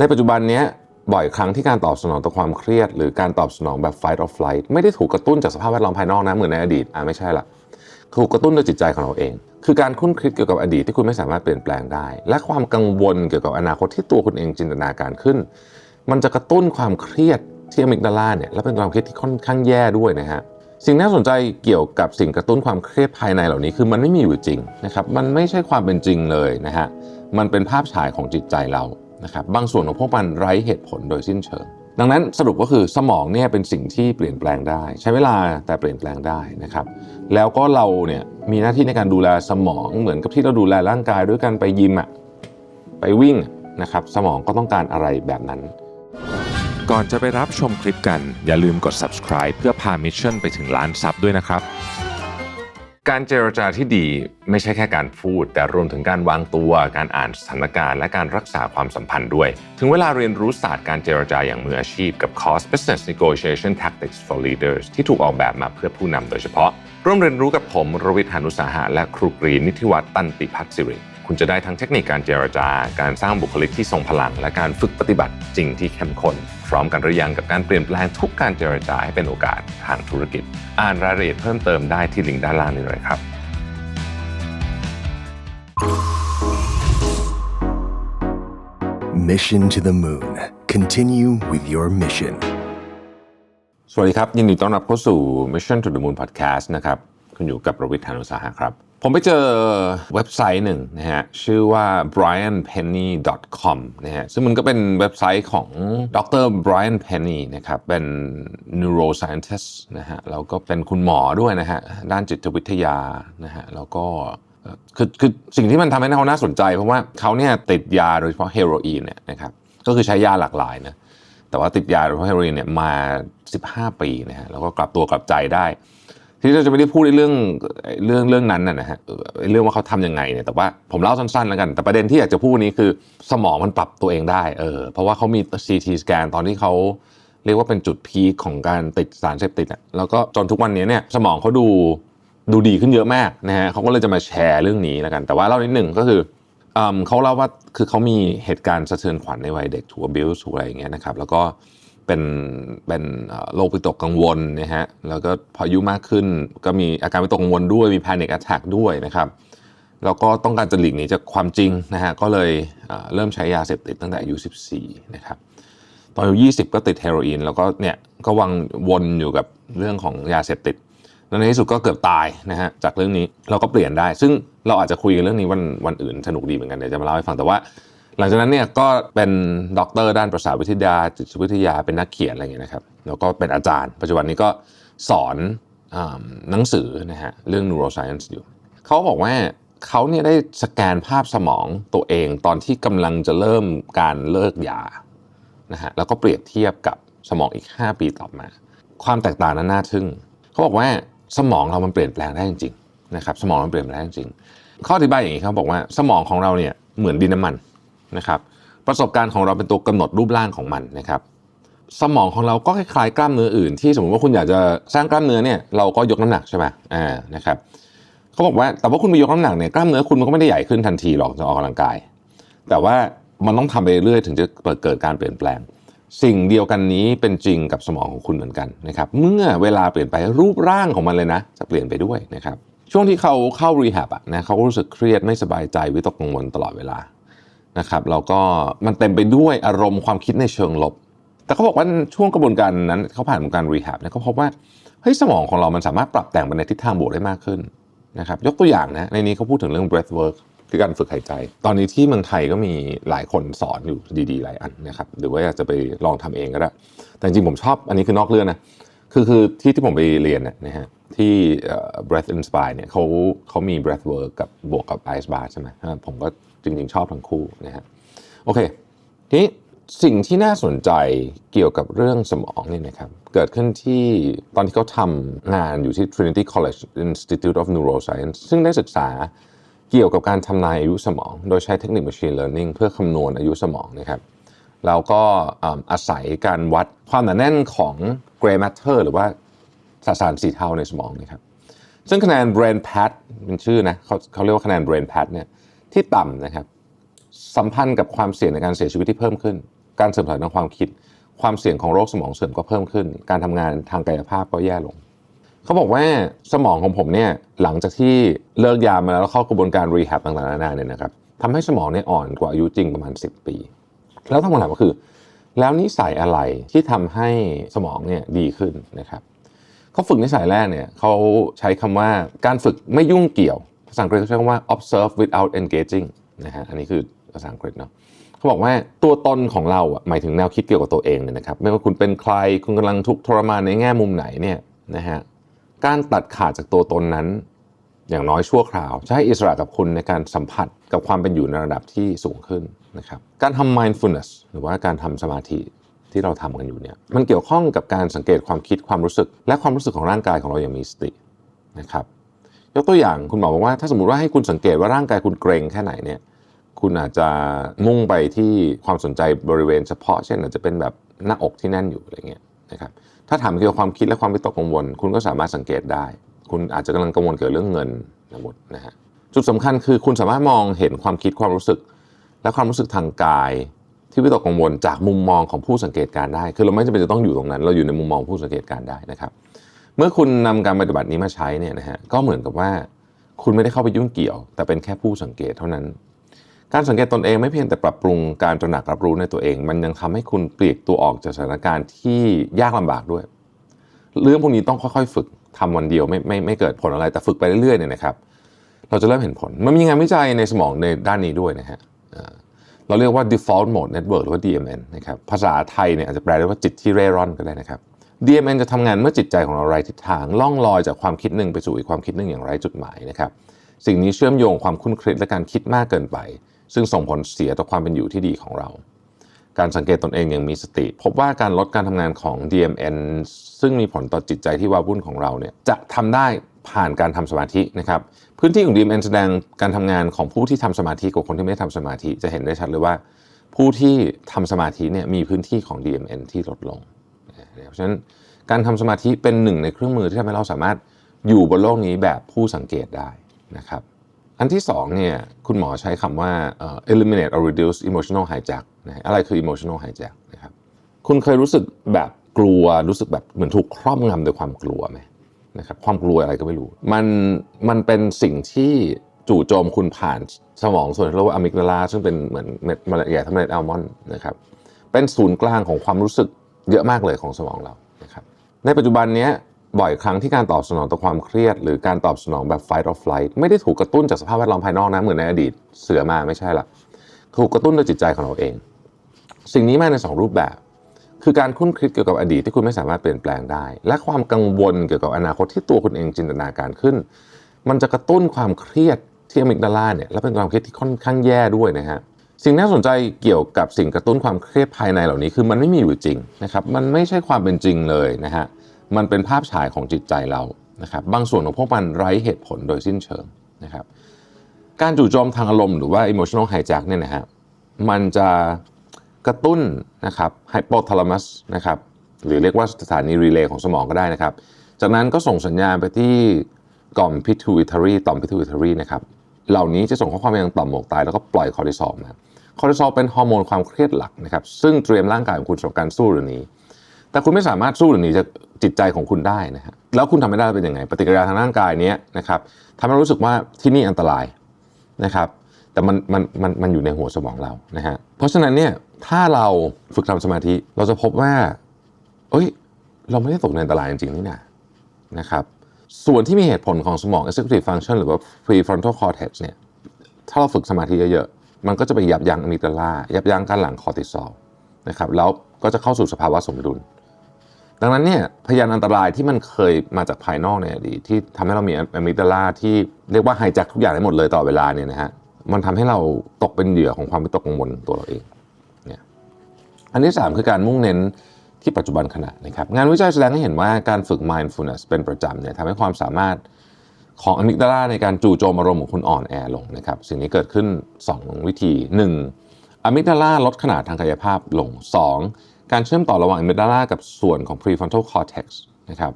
ในปัจจุบันนี้บ่อยครั้งที่การตอบสนองต่อความเครียด หรือการตอบสนองแบบ fight or flight ไม่ได้ถูกกระตุ้นจากสภาพแวดล้อมภายนอกนะเหมือนในอดีตอ่าไม่ใช่ละถูกกระตุ้นโดยจิตใจของเราเอง คือการคุ้นคิดเกี่ยวกับอดีตที่คุณไม่สามารถเปลี่ยนแปลงได้ และความกังวลเกี่ยวกับอนาคตที่ตัวคุณเองจินตนาการขึ้น มันจะกระตุ้นความเครียดที่อะมิกดาลาเนี่ยและเป็นความเครียดที่ค่อนข้างแย่ด้วยนะฮะสิ่งน่าสนใจเกี่ยวกับสิ่งกระตุ้นความเครียดภายในเหล่านี้คือมันไม่มีอยู่จริงนะครับมันไม่ใช่ความเป็นจริงเลยนะฮะมันเป็นภาพฉายของจิตใจเรา นะครับบางส่วนของพวกมันไร้เหตุผลโดยสิ้นเชิง ดังนั้นสรุปก็คือสมองเนี่ยเป็นสิ่งที่เปลี่ยนแปลงได้ ใช้เวลาแต่เปลี่ยนแปลงได้นะครับ แล้วก็เราเนี่ยมีหน้าที่ในการดูแลสมองเหมือนกับที่เราดูแลร่างกายด้วยการไปยิมอะไปวิ่งนะครับสมองก็ต้องการอะไรแบบนั้น ก่อนจะไปรับชมคลิปกัน อย่าลืมกด subscribe เพื่อพามิชชั่นไปถึงล้านซับด้วยนะครับ การเจรจาที่ดีไม่ใช่แค่การพูด แต่รวมถึงการวางตัว การอ่านสถานการณ์ และการรักษาความสัมพันธ์ด้วย ถึงเวลาเรียนรู้ศาสตร์การเจรจาอย่างมืออาชีพกับคอร์ส Business Negotiation Tactics for Leaders ที่ถูกออกแบบมาเพื่อผู้นำโดยเฉพาะ ร่วมเรียนรู้กับผมรวิทยานุสาหะและครูกรีนิติวัฒน์ตันติพัฒสิริคุณจะได้ทั้งเทคนิคการเจรจาการสร้างบุคลิกที่ทรงพลัง และการฝึกปฏิบัติจริงที่เข้มข้น พร้อมกันหรือยังกับการเปลี่ยนแปลงทุกการเจรจาให้เป็นโอกาสทางธุรกิจ อ่านรายละเอียดเพิ่มเติมได้ที่ลิงก์ด้านล่างนี้เลยครับ Mission to the Moon. Continue with your mission. สวัสดีครับ ยินดีต้อนรับเข้าสู่ Mission to the Moon Podcast นะครับ คุณอยู่กับประวิทยานุสาหะครับ ผมไปเจอเว็บไซต์หนึ่งนะฮะชื่อว่า brianpenny.com นะฮะซึ่งมันก็เป็นเว็บไซต์ของดร Brian Penny นะครับเป็น neuroscientist นะฮะแล้วก็เป็นคุณหมอด้วยนะฮะด้านจิตวิทยานะฮะแล้วก็คือคือสิ่งที่มันทำให้เขาน่าสนใจ เพราะว่าเขาเนี่ยติดยาโดยเฉพาะเฮโรอีนเนี่ยนะครับก็คือใช้ยาหลากหลายนะแต่ว่าติดยาโดยเฉพาะเฮโรอีนเนี่ยมา 15 ปีนะฮะแล้วก็กลับตัวกลับใจได้ ที่เราจะไม่ได้พูดในเรื่องเรื่องเรื่องนั้นนะนะฮะเรื่องว่าเขาทำยังไงเนี่ยแต่ว่าผมเล่าสั้นๆแล้วกัน แต่ประเด็นที่อยากจะพูดนี้คือสมองมันปรับตัวเองได้เออเพราะว่าเขามี CT สแกนตอนที่เขาเรียกว่าเป็นจุดพีคของการติดสารเสพติดอะแล้วก็จนทุกวันนี้เนี่ยสมองเขาดูดูดีขึ้นเยอะมากนะฮะเขาก็เลยจะมาแชร์เรื่องนี้แล้วกัน แต่ว่าเล่านิดหนึ่งก็คือเขาเล่าว่าคือเขามีเหตุการณ์สะเทือนขวัญในวัยเด็กถูก abuse ถูกอะไรอย่างเงี้ยนะครับแล้วก็ เป็นเป็นโรควิตกกังวลนะฮะแล้วก็พออายุมากขึ้นก็มีอาการวิตกกังวลด้วยมี panic attack ด้วยนะครับแล้วก็ต้องการจะหลีกหนีจากความจริงนะฮะก็เลยเเริ่มใช้ยาเสพติดตั้งแต่อายุ 14 นะครับตอนอายุ 20 ก็ติดเฮโรอีนแล้วก็เนี่ยก็วังวนอยู่กับเรื่องของยาเสพติดแล้วในที่สุดก็เกือบตายนะฮะจากเรื่องนี้เราก็เปลี่ยนได้ ซึ่งเราอาจจะคุยกันเรื่องนี้วันวันอื่นสนุกดีเหมือนกันเดี๋ยวจะมาเล่าให้ฟังแต่ว่า หลังจากนั้นเนี่ยก็เป็นด็อกเตอร์ด้านประสาทวิทยาจิตวิทยาเป็นนักเขียนอะไรอย่างเงี้ยนะครับแล้วก็เป็นอาจารย์ ปัจจุบันนี้ก็สอนอหนังสือนะฮะเรื่อง neuroscience อยู่เขาบอกว่าเขาเนี่ยได้สแกนภาพสมองตัวเองตอนที่กำลังจะเริ่มการเลิกยานะฮะแล้วก็เปรียบเทียบกับสมองอีก 5 ปีต่อมา ความแตกต่างนั้นน่าทึ่งเขาบอกว่าสมองเรามันเปลี่ยนแปลงได้จริงๆนะครับสมองมันเปลี่ยนแปลงได้จริงข้ออธิบายอย่างนี้ครับบอกว่าสมองของเราเนี่ยเหมือนดินน้ำมัน นะครับประสบการณ์ของเราเป็นตัวกำหนดรูปร่างของมันนะครับสมองของเราก็คล้ายๆกล้ามเนื้ออื่น ที่สมมติว่าคุณอยากจะสร้างกล้ามเนื้อเนี่ยเราก็ยกน้ำหนักใช่ไหมอ่านะครับเขาบอกว่าแต่ว่าคุณไปยกน้ำหนักเนี่ยกล้ามเนื้อคุณมันก็ไม่ได้ใหญ่ขึ้นทันทีหรอกจะออกกำลังกาย แต่ว่ามันต้องทำไปเรื่อยๆถึงจะเกิดการเปลี่ยนแปลง สิ่งเดียวกันนี้เป็นจริงกับสมองของคุณเหมือนกันนะครับเมื่อเวลาเปลี่ยนไปรูปร่างของมันเลยนะ จะเปลี่ยนไปด้วยนะครับช่วงที่เขาเข้ารีแฮบอะนะเขาก็รู้สึกเครียดไม่สบายใจวิตกกังวลตลอดเวลา นะครับแล้วก็มันเต็มไปด้วยอารมณ์ความคิดในเชิงลบ แต่เขาบอกว่าช่วงกระบวนการนั้นเขาผ่านการรีแฮบเนี่ยเขาพบว่าเฮ้ยสมองของเรามันสามารถปรับแต่งไปในทิศทางบวกได้มากขึ้นนะครับยกตัวอย่างนะในนี้เขาพูดถึงเรื่อง breath work คือการฝึกหายใจ ตอนนี้ที่เมืองไทยก็มีหลายคนสอนอยู่ดีๆ หลายอันนะครับ หรือว่าอยากจะไปลองทำเองก็ได้ แต่จริงผมชอบอันนี้คือนอกเรื่องนะ คือคือที่ที่ผมไปเรียนเนี่ยนะฮะที่เอ่อ breath inspire เนี่ยเขาเขามี breath work กับบวกกับ ice bar ใช่ไหมผมก็ จริงๆ ชอบทั้งคู่นะฮะโอเคทีนี้สิ่งที่น่าสนใจเกี่ยวกับเรื่องสมองเนี่ยนะครับเกิดขึ้นที่ตอนที่เขาทำงานอยู่ที่ Trinity College Institute of Neuroscience ซึ่งได้ศึกษาเกี่ยวกับการทำนายอายุสมอง โดยใช้เทคนิค Machine Learning เพื่อคำนวณอายุสมองนะครับแล้วก็อาศัยการวัดความหนาแน่นของ gray matter หรือว่าสสารสีเทาในสมองนะครับ ซึ่งคะแนน brain pat เป็นชื่อนะเขาเขาเรียกว่าคะแนน brain pat เนี่ย ที่ต่ำนะครับสัมพันธ์กับความเสี่ยงในการเสียชีวิตที่เพิ่มขึ้น การเสื่อมถอยทางความคิด ความเสี่ยงของโรคสมองเสื่อมก็เพิ่มขึ้น การทำงานทางกายภาพก็แย่ลง เขาบอกว่าสมองของผมเนี่ยหลังจากที่เลิกยามาแล้วเข้ากระบวนการรีแฮบต่างๆนานาเนี่ยนะครับทำให้สมองเนี่ยอ่อนกว่าอายุจริงประมาณ 10 ปี แล้วคำถามก็คือ แล้วนิสัยอะไรที่ทำให้สมองเนี่ยดีขึ้นนะครับเขาฝึกนิสัยแรกเนี่ยเขาใช้คำว่าการฝึกไม่ยุ่งเกี่ยว ภาษาอังกฤษเขาใช้คำว่า observe without engaging นะฮะอันนี้คือภาษาอังกฤษเนาะเขาบอกว่าตัวตนของเราอะหมายถึงแนวคิดเกี่ยวกับตัวเองเนี่ยนะครับ ไม่ว่าคุณเป็นใครคุณกำลังทุกข์ทรมานในแง่มุมไหนเนี่ยนะฮะการตัดขาดจากตัวตนนั้น อย่างน้อยชั่วคราวจะให้อิสระกับคุณในการสัมผัสกับความเป็นอยู่ในระดับที่สูงขึ้นนะครับการทำ mindfulness หรือว่าการทำสมาธิที่เราทำกันอยู่เนี่ยมันเกี่ยวข้องกับการสังเกตความคิดความรู้สึก และความรู้สึกของร่างกายของเราอย่างมีสตินะครับ ยกตัวอย่างคุณหมอบอกว่าถ้าสมมติว่าให้คุณสังเกตว่าร่างกายคุณเกรงแค่ไหนเนี่ยคุณอาจจะมุ่งไปที่ความสนใจบริเวณเฉพาะ เช่นอาจจะเป็นแบบหน้าอกที่แน่นอยู่อะไรเงี้ยนะครับถ้าถามเกี่ยวกับความคิดและความวิตกกังวล คุณก็สามารถสังเกตได้ คุณอาจจะกำลังกังวลเกี่ยวกับเรื่องเงินนะหมดนะฮะจุดสำคัญคือคุณสามารถมองเห็นความคิดความรู้สึก และความรู้สึกทางกาย ที่วิตกกังวลจากมุมมองของผู้สังเกตการได้ คือเราไม่จำเป็นจะต้องอยู่ตรงนั้น เราอยู่ในมุมมองผู้สังเกตการได้นะครับ เมื่อคุณนำการปฏิบัตินี้มาใช้เนี่ยนะฮะก็เหมือนกับว่า คุณไม่ได้เข้าไปยุ่งเกี่ยว แต่เป็นแค่ผู้สังเกตเท่านั้น การสังเกตตนเองไม่เพียงแต่ปรับปรุงการตระหนักรับรู้ในตัวเอง มันยังทำให้คุณเปลียกตัวออกจากสถานการณ์ที่ยากลำบากด้วย เรื่องพวกนี้ต้องค่อยๆ ฝึกทำวันเดียวไม่ไม่ไม่เกิดผลอะไรแต่ฝึกไปเรื่อยๆเนี่ยนะครับ เราจะเริ่มเห็นผล มันมีงานวิจัยในสมองในด้านนี้ด้วยนะฮะเราเรียกว่า default mode network หรือว่า DMN นะครับภาษาไทยเนี่ยอาจจะแปลได้ว่าจิตที่เร่ร่อนก็ได้นะครับ DMN จะทำงานเมื่อจิตใจของเราไร้ทิศทางล่องลอยจากความคิดหนึ่งไปสู่อีกความคิดหนึ่งอย่างไร้จุดหมายนะครับสิ่งนี้เชื่อมโยงความคุ้นเคยและการคิดมากเกินไป ซึ่งส่งผลเสียต่อความเป็นอยู่ที่ดีของเรา การสังเกตตนเองอย่างมีสติ พบว่าการลดการทำงานของ DMN ซึ่งมีผลต่อจิตใจที่ว้าวุ่นของเราเนี่ยจะทำได้ผ่านการทำสมาธินะครับพื้นที่ของ DMN แสดงการทำงานของผู้ที่ทำสมาธิกับคนที่ไม่ทำสมาธิจะเห็นได้ชัดเลยว่า ผู้ที่ทำสมาธิเนี่ยมีพื้นที่ของ DMN ที่ลดลง เพราะฉะนั้นการทำสมาธิเป็นหนึ่งในเครื่องมือที่ทำให้เราสามารถอยู่บนโลกนี้แบบผู้สังเกตได้นะครับอันที่สองเนี่ยคุณหมอใช้คำว่า eliminate or reduce emotional hijack นะอะไรคือ emotional hijack นะครับคุณเคยรู้สึกแบบกลัวรู้สึกแบบเหมือนถูกครอบงำโดยความกลัวไหมนะครับความกลัวอะไรก็ไม่รู้ มันมันเป็นสิ่งที่จู่โจมคุณผ่านสมองส่วนที่เรียกว่าอะมิกดาลาซึ่งเป็นเหมือนเม็ดมะร็งใหญ่ทั้งเม็ดอัลมอนด์นะครับเป็นศูนย์กลางของความรู้สึก เยอะมากเลยของสมองเรานะครับในปัจจุบันนี้บ่อยครั้งที่การตอบสนองต่อความเครียด หรือการตอบสนองแบบ fight or flight ไม่ได้ถูกกระตุ้นจากสภาพแวดล้อมภายนอกนะเหมือนในอดีตเสือมาไม่ใช่ละถูกกระตุ้นโดยจิตใจของเราเอง สิ่งนี้มาในสองรูปแบบ คือการคุ้นคิดเกี่ยวกับอดีตที่คุณไม่สามารถเปลี่ยนแปลงได้ และความกังวลเกี่ยวกับอนาคตที่ตัวคุณเองจินตนาการขึ้น มันจะกระตุ้นความเครียดที่อะมิกดาลาเนี่ยและเป็นความเครียดที่ค่อนข้างแย่ด้วยนะฮะ สิ่งน่าสนใจเกี่ยวกับสิ่งกระตุ้นความเครียดภายในเหล่านี้คือมันไม่มีอยู่จริงนะครับ มันไม่ใช่ความเป็นจริงเลยนะฮะ มันเป็นภาพฉายของจิตใจเรานะครับ บางส่วนของพวกมันไร้เหตุผลโดยสิ้นเชิงนะครับ การจู่โจมทางอารมณ์หรือว่า emotional hijack เนี่ยนะฮะ มันจะกระตุ้นนะครับ hypothalamus นะครับ หรือเรียกว่าสถานีรีเลย์ของสมองก็ได้นะครับ จากนั้นก็ส่งสัญญาณไปที่กล่อม pituitary ต่อม pituitary นะครับ เหล่านี้จะส่งข้อความไปยังต่อมหมวกไตแล้วก็ปล่อยคอร์ติซอลนะ คอร์ติซอลเป็นฮอร์โมนความเครียดหลักนะครับซึ่งเตรียมร่างกายของคุณสำหรับการสู้หรือหนีแต่คุณไม่สามารถสู้หรือหนีจากจิตใจของคุณได้นะฮะแล้วคุณทำไม่ได้เป็นยังไง ปฏิกิริยาทางร่างกายนี้นะครับทำให้รารู้สึกว่าที่นี่อันตรายนะครับแต่มันมันมันมันอยู่ในหัวสมองเรานะฮะเพราะฉะนั้นเนี่ยถ้าเราฝึกทำสมาธิเราจะพบว่า เอ้ย เราไม่ได้ตกในอันตรายจริงๆนี่นะนะครับ ส่วนที่มีเหตุผลของสมอง executive function หรือว่า prefrontal cortex เนี่ยถ้าเราฝึกสมาธิเยอะๆ มันก็จะไปยับยั้งอะมิกดาลายับยั้งการหลั่งคอร์ติซอลนะครับแล้วก็จะเข้าสู่สภาวะสมดุล ดังนั้นเนี่ยพยานอันตรายที่มันเคยมาจากภายนอกในอดีตที่ทำให้เรามีอะมิกดาลาที่เรียกว่าไฮแจ็คทุกอย่างได้หมดเลยตลอเวลาเนี่ยนะฮะมันทำให้เราตกเป็นเหยื่อของความวิตกกังวลตัวเราเองเนี่ยอันที่ 3 คือการมุ่งเน้นที่ปัจจุบันขณะนะครับงานวิจัยแสดงให้เห็นว่าการฝึก mindfulness เป็นประจำเนี่ยทำให้ความสามารถ ของอะมิกดาลาในการจู่โจมอารมณ์ของคุณอ่อนแอลงนะครับ สิ่งนี้เกิดขึ้น 2 วิธี 1. อะมิกดาลาลดขนาดทางกายภาพลง 2. การเชื่อมต่อระหว่างอะมิกดาลากับส่วนของ prefrontal cortex นะครับ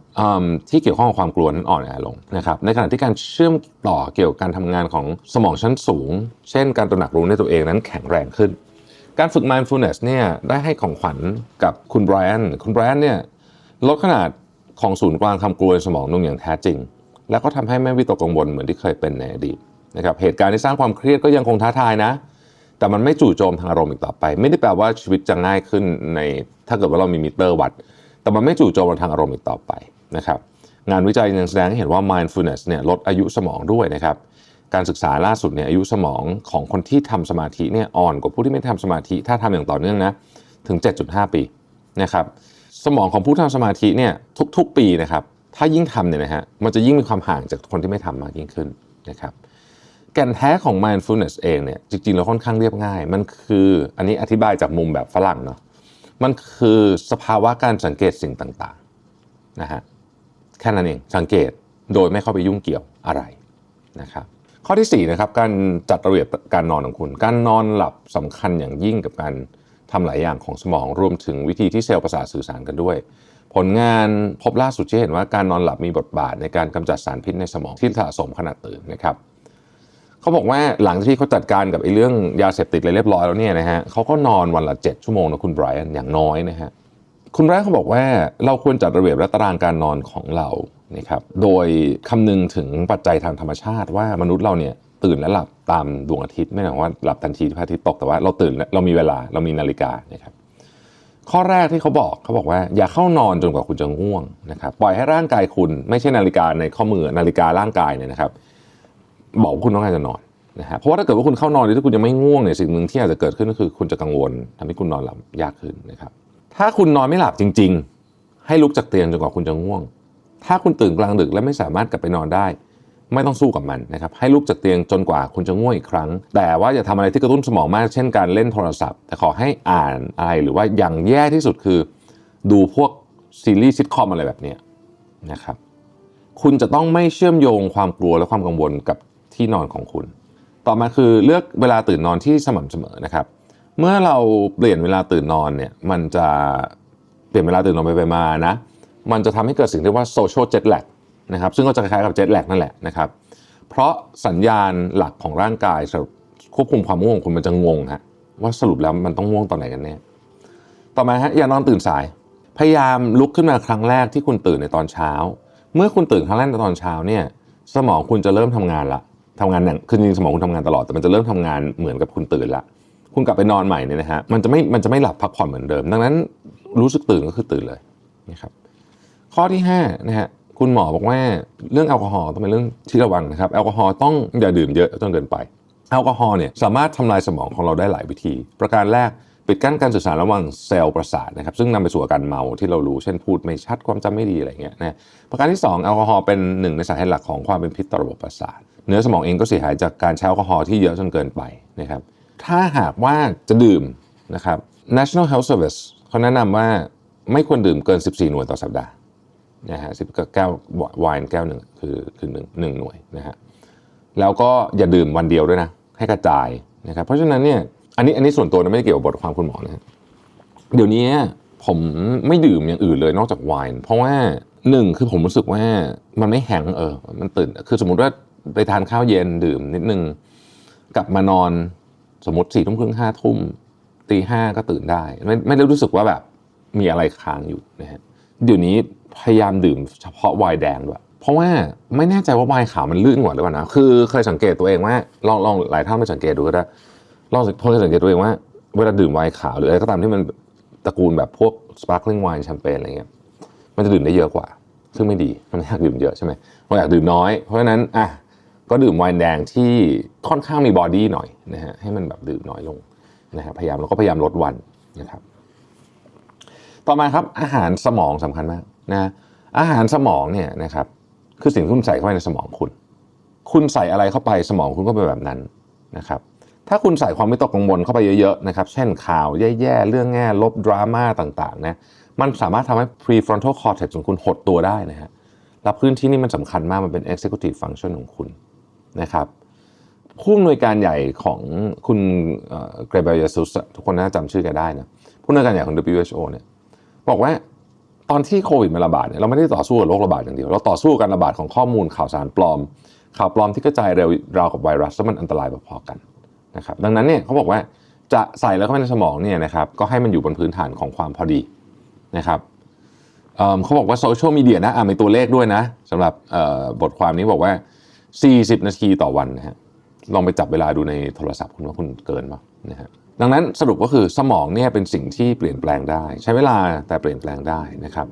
ที่เกี่ยวข้องกับความกลัวนั้นอ่อนแอลงนะครับในขณะที่การเชื่อมต่อเกี่ยวกับการทำงานของสมองชั้นสูง เช่น การตระหนักรู้ในตัวเองนั้นแข็งแรงขึ้น การฝึก mindfulness เนี่ยได้ให้ของขวัญกับคุณไบรอันคุณไบรอันเนี่ยลดขนาดของศูนย์กลางความกลัวในสมองลงอย่างแท้จริง แล้วก็ทำให้ไม่วิตกกังวลเหมือนที่เคยเป็นในอดีตนะครับเหตุการณ์ที่สร้างความเครียดก็ยังคงท้าทายนะ แต่มันไม่จู่โจมทางอารมณ์อีกต่อไป ไม่ได้แปลว่าชีวิตจะง่ายขึ้นในถ้าเกิดว่าเรามีมิเตอร์วัด แต่มันไม่จู่โจมทางอารมณ์อีกต่อไปนะครับงานวิจัยยังแสดงให้เห็นว่า mindfulness เนี่ยลดอายุสมองด้วยนะครับการศึกษาล่าสุดเนี่ยอายุสมองของคนที่ทำสมาธิเนี่ยอ่อนกว่าผู้ที่ไม่ทำสมาธิ ถ้าทำอย่างต่อเนื่องนะถึง 7.5 ปีนะครับสมองของผู้ทำสมาธิเนี่ยทุก ๆ ปีนะครับ ถ้ายิ่งทำเนี่ยนะฮะมันจะยิ่งมีความห่างจากคนที่ไม่ทำมากยิ่งขึ้นนะครับแก่นแท้ของ mindfulness เองเนี่ยจริงๆแล้วค่อนข้างเรียบง่าย มันคืออันนี้อธิบายจากมุมแบบฝรั่งเนาะมันคือสภาวะการสังเกตสิ่งต่างๆนะฮะแค่นั้นเองสังเกตโดยไม่เข้าไปยุ่งเกี่ยวอะไรนะครับข้อที่4นะครับการจัดระเบียบการนอนของคุณ การนอนหลับสำคัญอย่างยิ่งกับการทำหลายอย่างของสมองรวมถึงวิธีที่เซลล์ประสาทสื่อสารกันด้วย ผลงานพบล่าสุดที่เห็นว่าการนอนหลับมีบทบาทในการกำจัดสารพิษในสมองที่สะสมขณะตื่นนะครับเขาบอกว่าหลังจากที่เขาจัดการกับไอ้เรื่องยาเสพติดอะไรเรียบร้อยแล้วเนี่ยนะฮะเขาก็นอนวันละ 7 ชั่วโมงนะคุณไบรอันอย่างน้อยนะฮะคุณไบรอันเขาบอกว่าเราควรจัดระเบียบและตารางการนอนของเรานะครับโดยคำนึงถึงปัจจัยทางธรรมชาติว่ามนุษย์เราเนี่ยตื่นและหลับตามดวงอาทิตย์ไม่ใช่ว่าหลับทันทีที่พระอาทิตย์ตกแต่ว่าเราตื่นเรามีเวลาเรามีนาฬิกานะครับ ข้อแรกที่เขาบอกเขาบอกว่า อย่าเข้านอนจนกว่าคุณจะง่วงนะครับปล่อยให้ร่างกายคุณไม่ใช่นาฬิกาในข้อมือนาฬิการ่างกายเนี่ยนะครับ บอกว่าคุณต้องการจะนอนนะฮะเพราะว่าถ้าเกิดว่าคุณเข้านอนโดยที่คุณยังไม่ง่วงเนี่ยสิ่งหนึ่งที่อาจจะเกิดขึ้นก็คือ คุณจะกังวลทำให้คุณนอนหลับยากขึ้นนะครับ ถ้าคุณนอนไม่หลับจริง ๆ ให้ลุกจากเตียงจนกว่าคุณจะง่วง ถ้าคุณตื่นกลางดึกและไม่สามารถกลับไปนอนได้ ไม่ต้องสู้กับมันนะครับให้ลุกจากเตียงจนกว่าคุณจะง่วงอีกครั้ง แต่ว่าอย่าทำอะไรที่กระตุ้นสมองมาก เช่นการเล่นโทรศัพท์ แต่ขอให้อ่านอะไรหรือว่าอย่างแย่ที่สุดคือ ดูพวกซีรีส์ซิทคอมอะไรแบบนี้นะครับคุณจะต้องไม่เชื่อมโยงความกลัวและความกังวลกับที่นอนของคุณ ต่อมาคือเลือกเวลาตื่นนอนที่สม่ำเสมอนะครับ เมื่อเราเปลี่ยนเวลาตื่นนอนเนี่ยมันจะเปลี่ยนเวลาตื่นนอนไปไปมานะมันจะทำให้เกิดสิ่งที่เรียกว่า social jet lag นะครับซึ่งก็จะคล้ายๆกับ jet lag นั่นแหละนะครับเพราะสัญญาณหลักของร่างกายควบคุมความง่วงของคุณมันจะงงฮะว่าสรุปแล้วมันต้องง่วงตอนไหนกันแน่ต่อมาฮะอย่านอนตื่นสาย พยายามลุกขึ้นมาครั้งแรกที่คุณตื่นในตอนเช้า เมื่อคุณตื่นครั้งแรกในตอนเช้าเนี่ยสมองคุณจะเริ่มทำงานละทำงานอย่างคือจริงสมองคุณทำงานตลอดแต่มันจะเริ่มทำงานเหมือนกับคุณตื่นละคุณกลับไปนอนใหม่เนี่ยนะฮะมันจะไม่มันจะไม่หลับพักผ่อนเหมือนเดิม ดังนั้นรู้สึกตื่นก็คือตื่นเลยนะครับข้อที่5นะฮะ คุณหมอบอกว่าเรื่องแอลกอฮอล์ต้องเป็นเรื่องที่ระวังนะครับแอลกอฮอล์ต้องอย่าดื่มเยอะจนเกินไปแอลกอฮอล์เนี่ยสามารถทำลายสมองของเราได้หลายวิธี ประการแรกปิดกั้นการสื่อสารระหว่างเซลล์ประสาทนะครับซึ่งนำไปสู่อาการเมาที่เรารู้เช่นพูดไม่ชัดความจำไม่ดีอะไรเงี้ยนะประการที่ 2 แอลกอฮอล์เป็นหนึ่งในสาเหตุหลักของความเป็นพิษต่อระบบประสาทเนื้อสมองเองก็เสียหายจากการใช้แอลกอฮอล์ที่เยอะจนเกินไปนะครับถ้าหากว่าจะดื่มนะครับ National Health Service เขาแนะนำว่าไม่ควรดื่มเกิน 14 หน่วยต่อสัปดาห์ นะฮะสิบแก้วไวน์แก้วหนึ่งคือคือหนึ่งหนึ่งหน่วยนะฮะแล้วก็อย่าดื่มวันเดียวด้วยนะ ให้กระจายนะครับเพราะฉะนั้นเนี่ยอันนี้อันนี้ส่วนตัวนะไม่ได้เกี่ยวกับบทความคุณหมอนะเดี๋ยวนี้ผมไม่ดื่มอย่างอื่นเลยนอกจากไวน์เพราะว่าหนึ่งคือผมรู้สึกว่ามันไม่แห้งเออมันตื่น คือสมมติว่าไปทานข้าวเย็นดื่มนิดนึงกลับมานอนสมมติสี่ทุ่มครึ่งห้าทุ่มตีห้าก็ตื่นได้ ไม่ไม่ได้รู้สึกว่าแบบมีอะไรค้างอยู่นะฮะเดี๋ยวนี้ พยายามดื่มเฉพาะไวน์แดงด้วย เพราะว่าไม่แน่ใจว่าไวน์ขาวมันลื่นกว่าหรือเปล่านะ คือเคยสังเกตตัวเองว่าลองลองหลายท่านไปสังเกตดูก็ได้ลองพอสังเกตตัวเองว่า เวลาดื่มไวน์ขาวหรืออะไรก็ตามที่มันตระกูลแบบพวก sparkling wine แชมเปญอะไรเงี้ย มันจะดื่มได้เยอะกว่า ซึ่งไม่ดี มันไม่อยากดื่มเยอะใช่ไหมเราอยากดื่มน้อย เพราะฉะนั้นอะก็ดื่มไวน์แดงที่ค่อนข้างมีบอดี้หน่อยนะฮะ ให้มันแบบดื่มน้อยลงนะฮะ พยายามแล้วก็พยายามลดวันนะครับ ต่อมาครับอาหารสมองสำคัญมาก นะอาหารสมองเนี่ยนะครับคือสิ่งที่คุณใส่เข้าไปในสมองคุณ คุณใส่อะไรเข้าไปสมองคุณก็เป็นแบบนั้นนะครับถ้าคุณใส่ความไม่ตกกังวลเข้าไปเยอะๆนะครับ เช่นข่าวแย่ๆ เรื่องแง่ลบดราม่าต่างๆนะมันสามารถทำให้ prefrontal cortex ของคุณหดตัวได้นะฮะแล้วพื้นที่นี้มันสำคัญมากมันเป็น executive function ของคุณนะครับผู้อำนวยการใหญ่ของคุณเกรเบลยาซุสทุกคนน่าจะจำชื่อแกได้นะผู้อำนวยการใหญ่ของ WHO เนี่ยบอกว่า ตอนที่โควิดมันระบาดเนี่ยเราไม่ได้ต่อสู้กับโรคระบาดอย่างเดียว เราต่อสู้กับการระบาดของข้อมูลข่าวสารปลอม ข่าวปลอมที่กระจายเร็วราวกับไวรัสแล้วมันอันตรายพอๆกันนะครับดังนั้นเนี่ยเขาบอกว่าจะใส่แล้วเข้าไปในสมองเนี่ยนะครับก็ให้มันอยู่บนพื้นฐานของความพอดีนะครับเเขาบอกว่าโซเชียลมีเดียนะอ่ามีตัวเลขด้วยนะสำหรับบทความนี้บอกว่า 40 นาทีต่อวันนะฮะลองไปจับเวลาดูในโทรศัพท์คุณว่าคุณเกินป่ะนะฮะ ดังนั้นสรุปก็คือสมองเนี่ยเป็นสิ่งที่เปลี่ยนแปลงได้ ใช้เวลาแต่เปลี่ยนแปลงได้นะครับ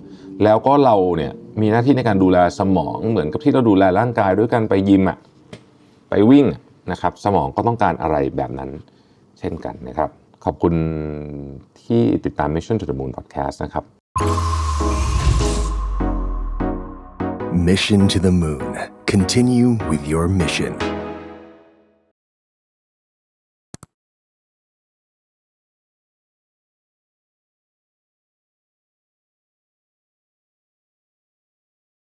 แล้วก็เราเนี่ยมีหน้าที่ในการดูแลสมองเหมือนกับที่เราดูแลร่างกายด้วยการไปยิมอะไปวิ่งนะครับสมองก็ต้องการอะไรแบบนั้นเช่นกันนะครับ ขอบคุณที่ติดตาม Mission to the Moon Podcast นะครับ Mission to the Moon. Continue with your mission.